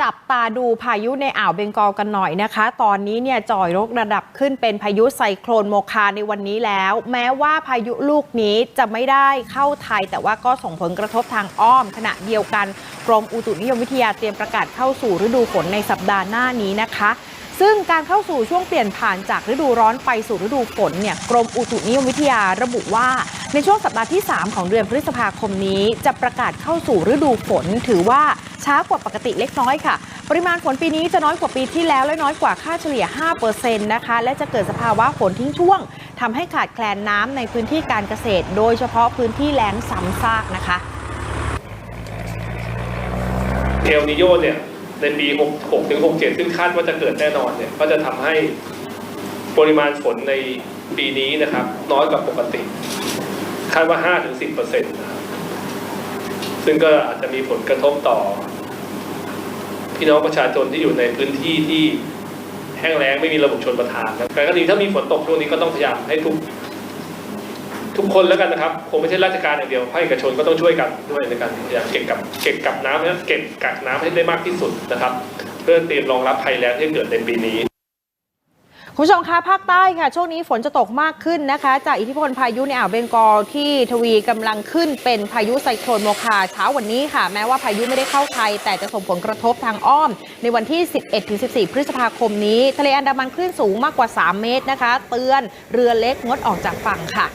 จับตาดูพายุในอ่าวเบงกอลกันหน่อยนะคะ ตอนนี้เนี่ยจ่อยรกระดับขึ้นเป็นพายุไซโคลนโมคาในวันนี้แล้ว แม้ว่าพายุลูกนี้จะไม่ได้เข้าไทย แต่ว่าก็ส่งผลกระทบทางอ้อม ขณะเดียวกันกรมอุตุนิยมวิทยาเตรียมประกาศเข้าสู่ฤดูฝนในสัปดาห์หน้านี้นะคะ ซึ่งการเข้าสู่ช่วงเปลี่ยนผ่านจากฤดูร้อนไปสู่ฤดูฝนเนี่ยกรมอุตุนิยมวิทยาระบุว่า ในช่วงสัปดาห์ที่ 3 ของเดือนพฤษภาคมนี้ จะประกาศเข้าสู่ฤดูฝน ถือว่าช้ากว่าปกติเล็กน้อยค่ะ ปริมาณฝนปีนี้จะน้อยกว่าปีที่แล้วและน้อยกว่าค่าเฉลี่ย 5%นะคะ และจะเกิดสภาวะฝนทิ้งช่วงทำให้ขาดแคลนน้ำในพื้นที่การเกษตร โดยเฉพาะพื้นที่แล้งซ้ำซากนะคะเอลนิโยเนี่ย ในปี 66 ถึง 67 ซึ่งคาดว่าจะเกิดแน่นอนเนี่ย ก็จะทำให้ปริมาณฝนในปีนี้นะครับ น้อยกว่าปกติ คาดว่า 5 ถึง 10เปอร์เซ็นต์นะครับซึ่งก็อาจจะมีผลกระทบต่อ พี่น้องประชาชนที่อยู่ในพื้นที่ที่แห้งแล้งไม่มีระบบชนประทานนะแต่ก็ดีถ้ามีฝนตกช่วงนี้ก็ต้องพยายามให้ทุก ทุกคนแล้วกันนะครับ คงไม่ใช่ราชการอย่างเดียวภาคเอกชนก็ต้องช่วยกันด้วยในการพยายามเก็บกับเก็บกับน้ำนะเก็บกักน้ำให้ได้มากที่สุดนะครับ เพื่อเตรียมรองรับภัยแล้งที่เกิดในปีนี้คุณผู้ชมคะภาคใต้ค่ะ ช่วงนี้ฝนจะตกมากขึ้นนะคะ จากอิทธิพลพายุในอ่าวเบงกอลที่ทวีกำลังขึ้นเป็นพายุไซโคลนโมคาเช้าวันนี้ค่ะ แม้ว่าพายุไม่ได้เข้าไทย แต่จะส่งผลกระทบทางอ้อม ในวันที่ 11-14 พฤษภาคมนี้ ทะเลอันดามันคลื่นสูงมากกว่า 3 เมตรนะคะ เตือนเรือเล็กงดออกจากฝั่งค่ะ